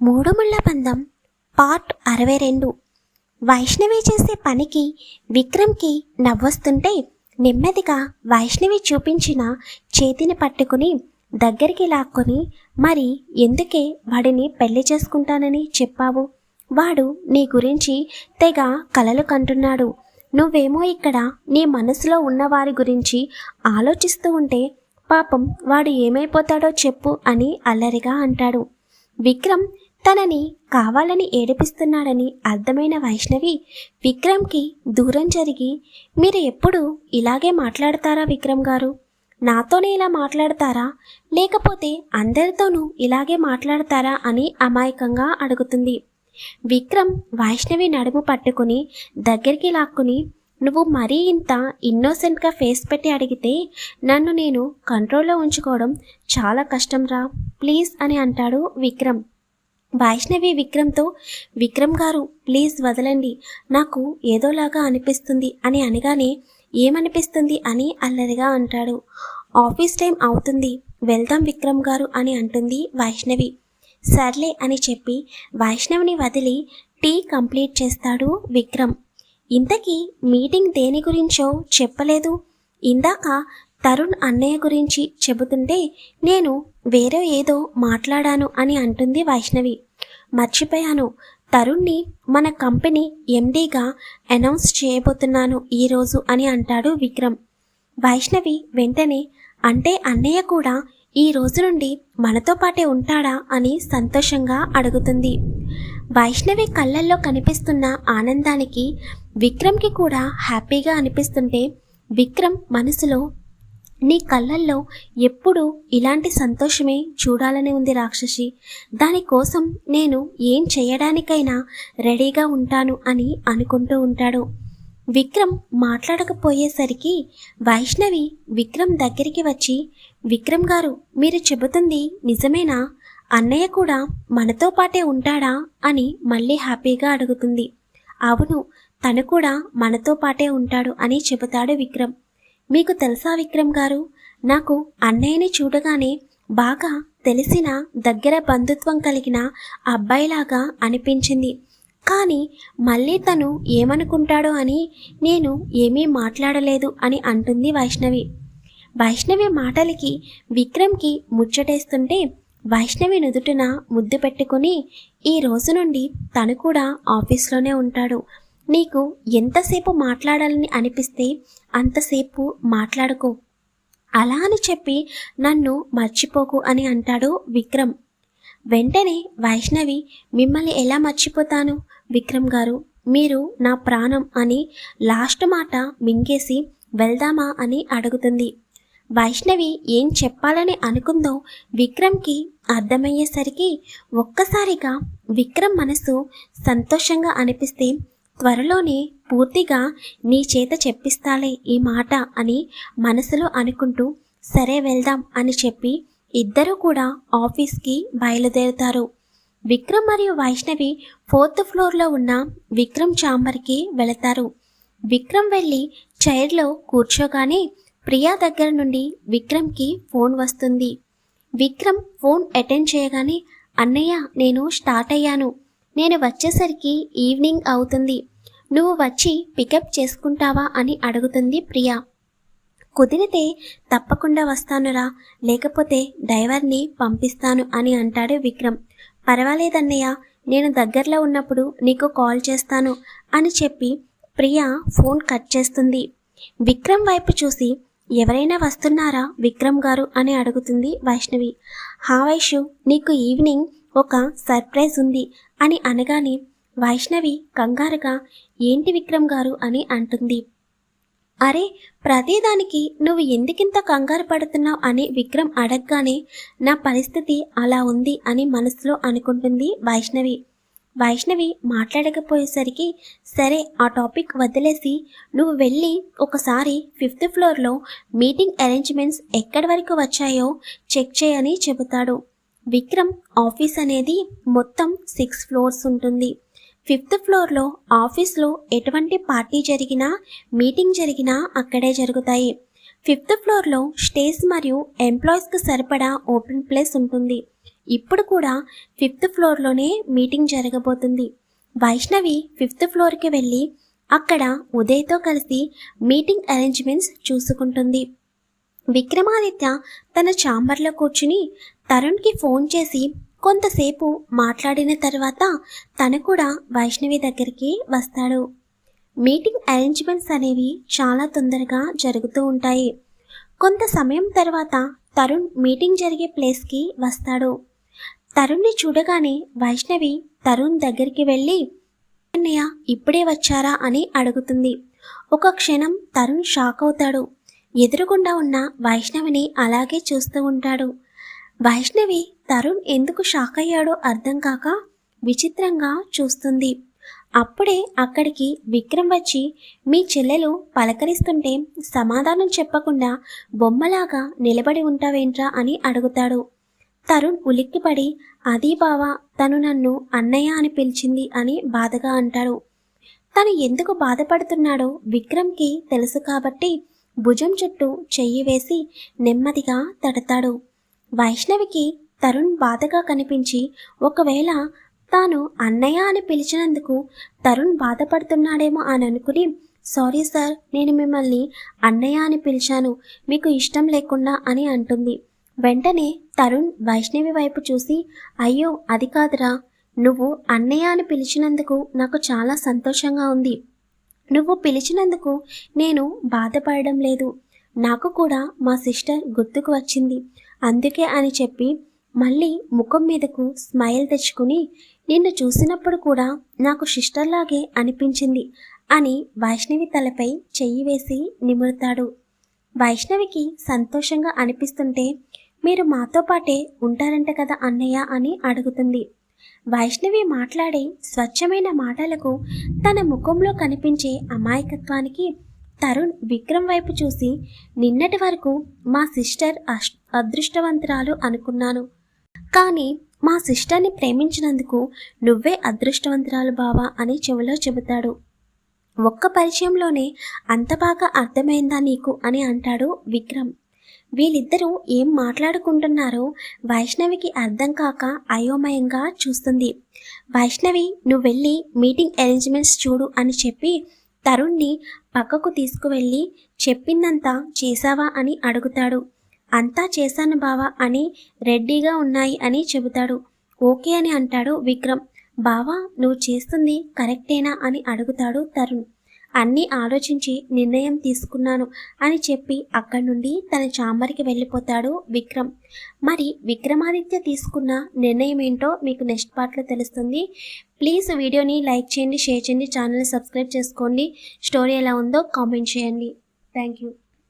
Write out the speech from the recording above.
మూడు ముళ్ళ బంధం పార్ట్ అరవై రెండు వైష్ణవి చేసే పనికి విక్రమ్కి నవ్వొస్తుంటే నెమ్మదిగా వైష్ణవి చూపించిన చేతిని పట్టుకుని దగ్గరికి లాక్కొని మరి ఎందుకే వాడిని పెళ్ళి చేసుకుంటానని చెప్పావు? వాడు నీ గురించి తెగ కలలు కంటున్నాడు. నువ్వేమో ఇక్కడ నీ మనసులో ఉన్నవారి గురించి ఆలోచిస్తూ ఉంటే పాపం వాడు ఏమైపోతాడో చెప్పు అని అల్లరిగా అంటాడు. విక్రమ్ తనని కావాలని ఏడిపిస్తున్నాడని అర్థమైన వైష్ణవి విక్రమ్కి దూరం జరిగి మీరు ఎప్పుడు ఇలాగే మాట్లాడతారా విక్రమ్ గారు? నాతోనే ఇలా మాట్లాడతారా? లేకపోతే అందరితోనూ ఇలాగే మాట్లాడతారా? అని అమాయకంగా అడుగుతుంది. విక్రమ్ వైష్ణవి నడుము పట్టుకుని దగ్గరికి లాక్కుని నువ్వు మరీ ఇంత ఇన్నోసెంట్గా ఫేస్ పెట్టి అడిగితే నన్ను నేను కంట్రోల్లో ఉంచుకోవడం చాలా కష్టంరా ప్లీజ్ అని అంటాడు విక్రమ్. వైష్ణవి విక్రమ్తో విక్రమ్ గారు ప్లీజ్ వదలండి. నాకు ఏదోలాగా అనిపిస్తుంది అని అనగానే ఏమనిపిస్తుంది అని అల్లరిగా అంటాడు. ఆఫీస్ టైం అవుతుంది. వెళ్దాం విక్రమ్ గారు అని అంటుంది వైష్ణవి. సర్లే అని చెప్పి వైష్ణవిని వదిలి టీ కంప్లీట్ చేస్తాడు విక్రమ్. ఇంతకీ మీటింగ్ దేని గురించో చెప్పలేదు. ఇందాక తరుణ్ అన్నయ్య గురించి చెబుతుంటే నేను వేరే ఏదో మాట్లాడాను అని అంటుంది వైష్ణవి. మర్చిపోయాను. తరుణ్ని మన కంపెనీ ఎండీగా అనౌన్స్ చేయబోతున్నాను ఈరోజు అని అంటాడు విక్రమ్. వైష్ణవి వెంటనే అంటే అన్నయ్య కూడా ఈ రోజు నుండి మనతో పాటే ఉంటాడా అని సంతోషంగా అడుగుతుంది. వైష్ణవి కళ్ళల్లో కనిపిస్తున్న ఆనందానికి విక్రమ్కి కూడా హ్యాపీగా అనిపిస్తుంటే విక్రమ్ మనసులో నీ కళ్ళల్లో ఎప్పుడు ఇలాంటి సంతోషమే చూడాలని ఉంది రాక్షసి. దానికోసం నేను ఏం చేయడానికైనా రెడీగా ఉంటాను అని అనుకుంటూ ఉంటాడు. విక్రమ్ మాట్లాడకపోయేసరికి వైష్ణవి విక్రమ్ దగ్గరికి వచ్చి విక్రమ్ గారు మీరు చెబుతుంది నిజమేనా? అన్నయ్య కూడా మనతో పాటే ఉంటాడా? అని మళ్ళీ హ్యాపీగా అడుగుతుంది. అవును తను కూడా మనతో పాటే ఉంటాడు అని చెబుతాడు విక్రమ్. మీకు తెలుసా విక్రమ్ గారు? నాకు అన్నయ్యని చూడగానే బాగా తెలిసిన దగ్గర బంధుత్వం కలిగిన అబ్బాయిలాగా అనిపించింది. కానీ మళ్ళీ తను ఏమనుకుంటాడో అని నేను ఏమీ మాట్లాడలేదు అని అంటుంది వైష్ణవి. వైష్ణవి మాటలకి విక్రమ్కి ముచ్చటేస్తుంటే వైష్ణవి నుదుటిన ముద్దు పెట్టుకుని ఈ రోజు నుండి తను కూడా ఆఫీస్లోనే ఉంటాడు. నీకు ఎంతసేపు మాట్లాడాలని అనిపిస్తే అంతసేపు మాట్లాడుకో. అలా అని చెప్పి నన్ను మర్చిపోకు అని అంటాడు విక్రమ్. వెంటనే వైష్ణవి మిమ్మల్ని ఎలా మర్చిపోతాను విక్రమ్ గారు? మీరు నా ప్రాణం అని లాస్ట్ మాట మింగేసి వెళ్దామా అని అడుగుతుంది. వైష్ణవి ఏం చెప్పాలని అనుకుందో విక్రమ్కి అర్థమయ్యేసరికి ఒక్కసారిగా విక్రమ్ మనసు సంతోషంగా అనిపిస్తే త్వరలోనే పూర్తిగా నీ చేత చెప్పిస్తాలే ఈ మాట అని మనసులో అనుకుంటూ సరే వెళ్దాం అని చెప్పి ఇద్దరూ కూడా ఆఫీస్కి బయలుదేరుతారు. విక్రమ్ మరియు వైష్ణవి ఫోర్త్ ఫ్లోర్లో ఉన్న విక్రమ్ ఛాంబర్కి వెళతారు. విక్రమ్ వెళ్ళి చైర్లో కూర్చోగానే ప్రియా దగ్గర నుండి విక్రమ్కి ఫోన్ వస్తుంది. విక్రమ్ ఫోన్ అటెండ్ చేయగానే అన్నయ్య నేను స్టార్ట్ అయ్యాను. నేను వచ్చేసరికి ఈవినింగ్ అవుతుంది. నువ్వు వచ్చి పికప్ చేసుకుంటావా అని అడుగుతుంది ప్రియా. కుదిరితే తప్పకుండా వస్తానురా లేకపోతే డ్రైవర్ని పంపిస్తాను అని అంటాడు విక్రమ్. పర్వాలేదన్నయ్య నేను దగ్గరలో ఉన్నప్పుడు నీకు కాల్ చేస్తాను అని చెప్పి ప్రియా ఫోన్ కట్ చేస్తుంది. విక్రమ్ వైపు చూసి ఎవరైనా వస్తున్నారా విక్రమ్ గారు అని అడుగుతుంది వైష్ణవి. హా వైషు నీకు ఈవినింగ్ ఒక సర్ప్రైజ్ ఉంది అని అనగానే వైష్ణవి కంగారుగా ఏంటి విక్రమ్ గారు? అని అంటుంది. అరే ప్రతిదానికి నువ్వు ఎందుకింత కంగారు పడుతున్నావు? అని విక్రమ్ అడగగానే నా పరిస్థితి అలా ఉంది అని మనసులో అనుకుంటుంది వైష్ణవి. వైష్ణవి మాట్లాడకపోయేసరికి సరే ఆ టాపిక్ వదిలేసి నువ్వు వెళ్ళి ఒకసారి ఫిఫ్త్ ఫ్లోర్లో మీటింగ్ అరేంజ్మెంట్స్ ఎక్కడి వరకు వచ్చాయో చెక్ చేయని చెబుతాడు. విక్రమ్ ఆఫీస్ అనేది మొత్తం సిక్స్ ఫ్లోర్స్ ఉంటుంది. ఫిఫ్త్ ఫ్లోర్లో ఆఫీస్లో ఎటువంటి పార్టీ జరిగినా మీటింగ్ జరిగినా అక్కడే జరుగుతాయి. ఫిఫ్త్ ఫ్లోర్లో స్టేజ్ మరియు ఎంప్లాయీస్కి సరిపడా ఓపెన్ ప్లేస్ ఉంటుంది. ఇప్పుడు కూడా ఫిఫ్త్ ఫ్లోర్లోనే మీటింగ్ జరగబోతుంది. వైష్ణవి ఫిఫ్త్ ఫ్లోర్కి వెళ్ళి అక్కడ ఉదయ్తో కలిసి మీటింగ్ అరేంజ్మెంట్స్ చూసుకుంటుంది. విక్రమాదిత్య తన ఛాంబర్లో కూర్చుని తరుణ్కి ఫోన్ చేసి కొంతసేపు మాట్లాడిన తర్వాత తను కూడా వైష్ణవి దగ్గరికి వస్తాడు. మీటింగ్ అరేంజ్మెంట్స్ అనేవి చాలా తొందరగా జరుగుతూ ఉంటాయి. కొంత సమయం తర్వాత తరుణ్ మీటింగ్ జరిగే ప్లేస్కి వస్తాడు. తరుణ్ని చూడగానే వైష్ణవి తరుణ్ దగ్గరికి వెళ్ళి అన్నయ్య ఇప్పుడే వచ్చారా? అని అడుగుతుంది. ఒక క్షణం తరుణ్ షాక్ అవుతాడు. ఎదురుగుండా ఉన్న వైష్ణవిని అలాగే చూస్తూ ఉంటాడు. వైష్ణవి తరుణ్ ఎందుకు షాక్ అయ్యాడో అర్థం కాక విచిత్రంగా చూస్తుంది. అప్పుడే అక్కడికి విక్రమ్ వచ్చి మీ చెల్లెలు పలకరిస్తుంటే సమాధానం చెప్పకుండా బొమ్మలాగా నిలబడి ఉంటావేంట్రా? అని అడుగుతాడు. తరుణ్ ఉలిక్కిపడి అది బావ తను నన్ను అన్నయ్య అని పిలిచింది అని బాధగా అంటాడు. తను ఎందుకు బాధపడుతున్నాడో విక్రమ్కి తెలుసు కాబట్టి భుజం చుట్టూ చెయ్యి వేసి నెమ్మదిగా తడతాడు. వైష్ణవికి తరుణ్ బాధగా కనిపించి ఒకవేళ తాను అన్నయ్య అని పిలిచినందుకు తరుణ్ బాధపడుతున్నాడేమో అని అనుకుని సారీ సార్ నేను మిమ్మల్ని అన్నయ్య అని పిలిచాను. మీకు ఇష్టం లేకుండా అని అంటుంది. వెంటనే తరుణ్ వైష్ణవి వైపు చూసి అయ్యో అది కాదురా. నువ్వు అన్నయ్య అని పిలిచినందుకు నాకు చాలా సంతోషంగా ఉంది. నువ్వు పిలిచినందుకు నేను బాధపడడం లేదు. నాకు కూడా మా సిస్టర్ గుర్తుకు వచ్చింది. అందుకే అని చెప్పి మళ్ళీ ముఖం మీదకు స్మైల్ తెచ్చుకుని నిన్ను చూసినప్పుడు కూడా నాకు సిస్టర్లాగే అనిపించింది అని వైష్ణవి తలపై చెయ్యి వేసి నిమురుతాడు. వైష్ణవికి సంతోషంగా అనిపిస్తుంటే మీరు మాతో పాటే ఉంటారంట కదా అన్నయ్య అని అడుగుతుంది. వైష్ణవి మాట్లాడే స్వచ్ఛమైన మాటలకు తన ముఖంలో కనిపించే అమాయకత్వానికి తరుణ్ విక్రమ్ వైపు చూసి నిన్నటి వరకు మా సిస్టర్ అష్ అదృష్టవంతురాలు అనుకున్నాను. కానీ మా సిస్టర్ని ప్రేమించినందుకు నువ్వే అదృష్టవంతురాలు బావా అని చెవిలో చెబుతాడు. ఒక్క పరిచయంలోనే అంత బాగా అర్థమైందా నీకు అని అంటాడు విక్రమ్. వీళ్ళిద్దరూ ఏం మాట్లాడుకుంటున్నారో వైష్ణవికి అర్థం కాక అయోమయంగా చూస్తుంది. వైష్ణవి నువ్వు వెళ్ళి మీటింగ్ అరేంజ్మెంట్స్ చూడు అని చెప్పి తరుణ్ని పక్కకు తీసుకువెళ్ళి చెప్పిందంతా చేశావా? అని అడుగుతాడు. అంతా చేశాను బావా అని రెడ్డిగా ఉన్నాయి అని చెబుతాడు. ఓకే అని అంటాడు విక్రమ్. బావా నువ్వు చేస్తుంది కరెక్టేనా? అని అడుగుతాడు తరుణ్. అన్నీ ఆలోచించి నిర్ణయం తీసుకున్నాను అని చెప్పి అక్కడి నుండి తన చాంబర్కి వెళ్ళిపోతాడు విక్రమ్. మరి విక్రమాదిత్య తీసుకున్న నిర్ణయం ఏంటో మీకు నెక్స్ట్ పార్ట్లో తెలుస్తుంది. ప్లీజ్ వీడియోని లైక్ చేయండి షేర్ చేయండి ఛానల్ సబ్స్క్రైబ్ చేసుకోండి. స్టోరీ ఎలా ఉందో కామెంట్ చేయండి. Thank you